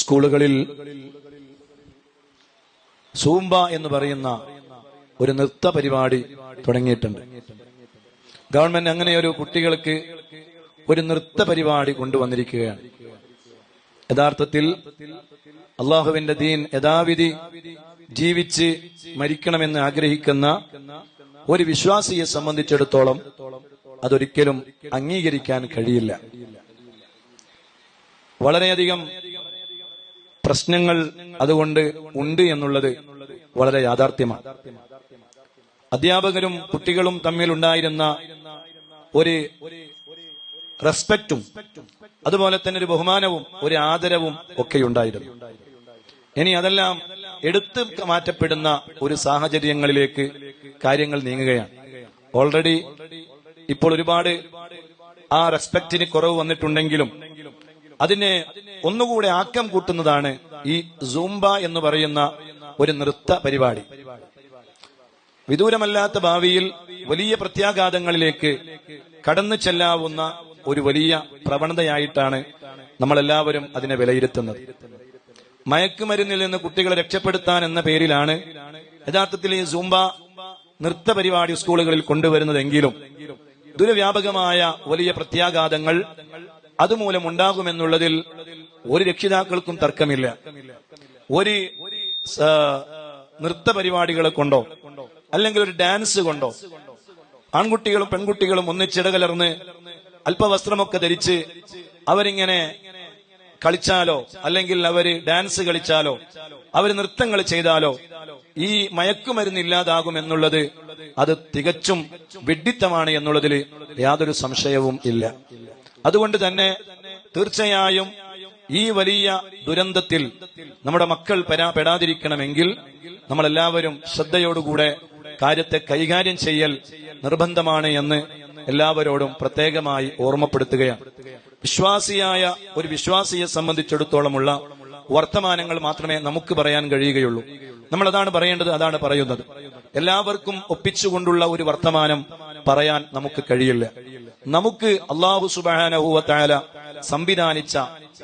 സ്കൂളുകളിൽ സൂംബ എന്ന് പറയുന്ന ഒരു നൃത്ത പരിപാടി തുടങ്ങിയിട്ടുണ്ട്. ഗവൺമെന്റ് അങ്ങനെ ഒരു കുട്ടികൾക്ക് ഒരു നൃത്ത പരിപാടി കൊണ്ടുവന്നിരിക്കുകയാണ്. യഥാർത്ഥത്തിൽ അള്ളാഹുവിന്റെ ദീൻ യഥാവിധി ജീവിച്ച് മരിക്കണമെന്ന് ആഗ്രഹിക്കുന്ന ഒരു വിശ്വാസിയെ സംബന്ധിച്ചിടത്തോളം അതൊരിക്കലും അംഗീകരിക്കാൻ കഴിയില്ല. വളരെയധികം പ്രശ്നങ്ങൾ അതുകൊണ്ട് ഉണ്ട് എന്നുള്ളത് വളരെ യാഥാർത്ഥ്യമാണ് അധ്യാപകരും കുട്ടികളും തമ്മിൽ ഉണ്ടായിരുന്ന ഒരു റെസ്പെക്റ്റും അതുപോലെ തന്നെ ഒരു ബഹുമാനവും ഒരു ആദരവും ഒക്കെ ഉണ്ടായിരുന്നു ഇനി അതെല്ലാം എടുത്തു മാറ്റപ്പെടുന്ന ഒരു സാഹചര്യങ്ങളിലേക്ക് കാര്യങ്ങൾ നീങ്ങുകയാണ്. ഓൾറെഡി ഇപ്പോൾ ഒരുപാട് ആ റെസ്പെക്റ്റിന് കുറവ് വന്നിട്ടുണ്ടെങ്കിലും അതിനെ ഒന്നുകൂടെ ആക്കം കൂട്ടുന്നതാണ് ഈ സൂംബ എന്ന് പറയുന്ന ഒരു നൃത്ത പരിപാടി. വിദൂരമല്ലാത്ത ഭാവിയിൽ വലിയ പ്രത്യാഘാതങ്ങളിലേക്ക് കടന്നു ചെല്ലാവുന്ന ഒരു വലിയ പ്രവണതയായിട്ടാണ് നമ്മളെല്ലാവരും അതിനെ വിലയിരുത്തുന്നത്. മയക്കുമരുന്നിൽ നിന്ന് കുട്ടികളെ രക്ഷപ്പെടുത്താൻ എന്ന പേരിലാണ് യഥാർത്ഥത്തിൽ ഈ സൂംബ നൃത്ത പരിപാടി സ്കൂളുകളിൽ കൊണ്ടുവരുന്നതെങ്കിലും ദുരവ്യാപകമായ വലിയ പ്രത്യാഘാതങ്ങൾ അതുമൂലം ഉണ്ടാകുമെന്നുള്ളതിൽ ഒരു രക്ഷിതാക്കൾക്കും തർക്കമില്ല. ഒരു നൃത്ത പരിപാടികളെ കൊണ്ടോ അല്ലെങ്കിൽ ഒരു ഡാൻസ് കൊണ്ടോ ആൺകുട്ടികളും പെൺകുട്ടികളും ഒന്നിച്ചിടകലർന്ന് അല്പവസ്ത്രമൊക്കെ ധരിച്ച് അവരിങ്ങനെ കളിച്ചാലോ അല്ലെങ്കിൽ അവർ ഡാൻസ് കളിച്ചാലോ അവർ നൃത്തങ്ങൾ ചെയ്താലോ ഈ മയക്കുമരുന്ന് ഇല്ലാതാകും എന്നുള്ളത് അത് തികച്ചും വിഡ്ഢിത്തമാണ് എന്നുള്ളതിൽ യാതൊരു സംശയവും ഇല്ല. അതുകൊണ്ട് തന്നെ തീർച്ചയായും ഈ വലിയ ദുരന്തത്തിൽ നമ്മുടെ മക്കൾ പെടാതിരിക്കണമെങ്കിൽ നമ്മളെല്ലാവരും ശ്രദ്ധയോടുകൂടെ കാര്യത്തെ കൈകാര്യം ചെയ്യൽ നിർബന്ധമാണ് എന്ന് എല്ലാവരോടും പ്രത്യേകമായി ഓർമ്മപ്പെടുത്തുകയാണ്. വിശ്വാസിയായ ഒരു വിശ്വാസിയെ സംബന്ധിച്ചിടത്തോളമുള്ള വർത്തമാനങ്ങൾ മാത്രമേ നമുക്ക് പറയാൻ കഴിയുകയുള്ളൂ. നമ്മൾ അതാണ് പറയേണ്ടത് അതാണ് പറയുന്നത്. എല്ലാവർക്കും ഒപ്പിച്ചുകൊണ്ടുള്ള ഒരു വർത്തമാനം പറയാൻ നമുക്ക് കഴിയില്ല. നമുക്ക് അള്ളാഹു സുബാനഹുവത്തായ സംവിധാനിച്ച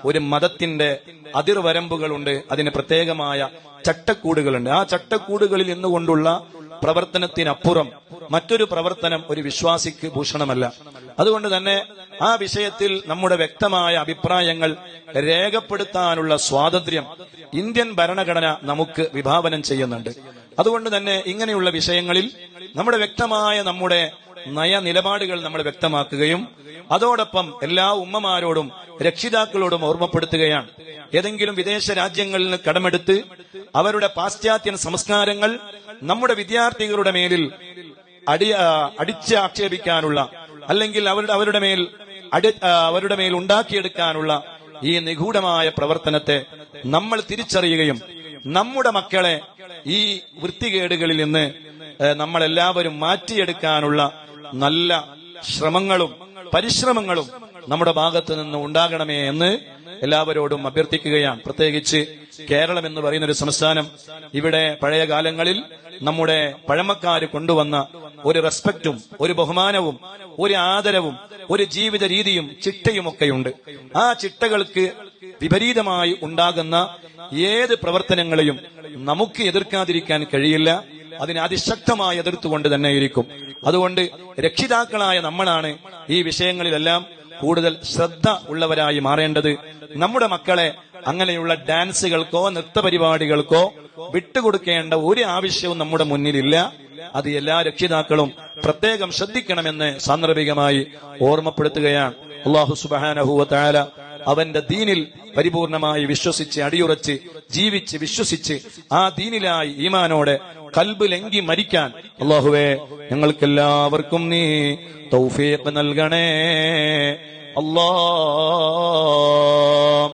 ഒരു മതത്തിന്റെ അതിർവരമ്പുകളുണ്ട്. അതിന് പ്രത്യേകമായ ചട്ടക്കൂടുകളുണ്ട്. ആ ചട്ടക്കൂടുകളിൽ നിന്നുകൊണ്ടുള്ള പ്രവർത്തനത്തിനപ്പുറം മറ്റൊരു പ്രവർത്തനം ഒരു വിശ്വാസിക്ക് ഭൂഷണമല്ല. അതുകൊണ്ട് തന്നെ ആ വിഷയത്തിൽ നമ്മുടെ വ്യക്തമായ അഭിപ്രായങ്ങൾ രേഖപ്പെടുത്താനുള്ള സ്വാതന്ത്ര്യം ഇന്ത്യൻ ഭരണഘടന നമുക്ക് വിഭാവനം ചെയ്യുന്നുണ്ട്. അതുകൊണ്ട് തന്നെ ഇങ്ങനെയുള്ള വിഷയങ്ങളിൽ നമ്മുടെ വ്യക്തമായ നമ്മുടെ നയ നിലപാടുകൾ നമ്മൾ വ്യക്തമാക്കുകയും അതോടൊപ്പം എല്ലാ ഉമ്മമാരോടും രക്ഷിതാക്കളോടും ഓർമ്മപ്പെടുത്തുകയാണ്. ഏതെങ്കിലും വിദേശ രാജ്യങ്ങളിൽ നിന്ന് കടമെടുത്ത് അവരുടെ പാശ്ചാത്യ സംസ്കാരങ്ങൾ നമ്മുടെ വിദ്യാർത്ഥികളുടെ മേലിൽ അടി ആ, അടിച്ച് ആക്ഷേപിക്കാനുള്ള അല്ലെങ്കിൽ അവരുടെ അവരുടെ മേൽ അടി അവരുടെ മേൽ ഉണ്ടാക്കിയെടുക്കാനുള്ള ഈ നിഗൂഢമായ പ്രവർത്തനത്തെ നമ്മൾ തിരിച്ചറിയുകയും നമ്മുടെ മക്കളെ ഈ വൃത്തികേടുകളിൽ നിന്ന് നമ്മളെല്ലാവരും മാറ്റിയെടുക്കാനുള്ള നല്ല ശ്രമങ്ങളും പരിശ്രമങ്ങളും നമ്മുടെ ഭാഗത്ത് നിന്ന് ഉണ്ടാകണമേ എന്ന് എല്ലാവരോടും അഭ്യർത്ഥിക്കുകയാണ്. പ്രത്യേകിച്ച് കേരളം എന്ന് പറയുന്ന ഒരു സംസ്ഥാനം ഇവിടെ പഴയ കാലങ്ങളിൽ നമ്മുടെ പഴമക്കാർ കൊണ്ടുവന്ന ഒരു റെസ്പെക്റ്റും ഒരു ബഹുമാനവും ഒരു ആദരവും ഒരു ജീവിത രീതിയും ചിട്ടയും ഒക്കെയുണ്ട് ആ ചിട്ടകൾക്ക് വിപരീതമായി ഉണ്ടാകുന്ന ഏത് പ്രവർത്തനങ്ങളെയും നമുക്ക് എതിർക്കാതിരിക്കാൻ കഴിയില്ല. അതിനെ അതിശക്തമായി എതിർത്തുകൊണ്ട് തന്നെ ഇരിക്കും അതുകൊണ്ട് രക്ഷിതാക്കളായ നമ്മളാണ് ഈ വിഷയങ്ങളിലെല്ലാം കൂടുതൽ ശ്രദ്ധ ഉള്ളവരായി മാറേണ്ടത്. നമ്മുടെ മക്കളെ അങ്ങനെയുള്ള ഡാൻസുകൾക്കോ നൃത്ത പരിപാടികൾക്കോ വിട്ടുകൊടുക്കേണ്ട ഒരു ആവശ്യവും നമ്മുടെ മുന്നിലില്ല. അത് എല്ലാ രക്ഷിതാക്കളും പ്രത്യേകം ശ്രദ്ധിക്കണമെന്ന് സാന്ദർഭികമായി ഓർമ്മപ്പെടുത്തുകയാണ്. അള്ളാഹു സുബാനഹുവ താല അവന്റെ ദീനിൽ പരിപൂർണമായി വിശ്വസിച്ച് അടിയുറച്ച് ജീവിച്ച് വിശ്വസിച്ച് ആ ദീനിലായി ഈമാനോടെ കൽബ് ലങ്കി മരിക്കാൻ. അള്ളാഹുവേ ഞങ്ങൾക്കെല്ലാവർക്കും നീ തൗഫീഖ് നൽകണേ. അല്ലാ.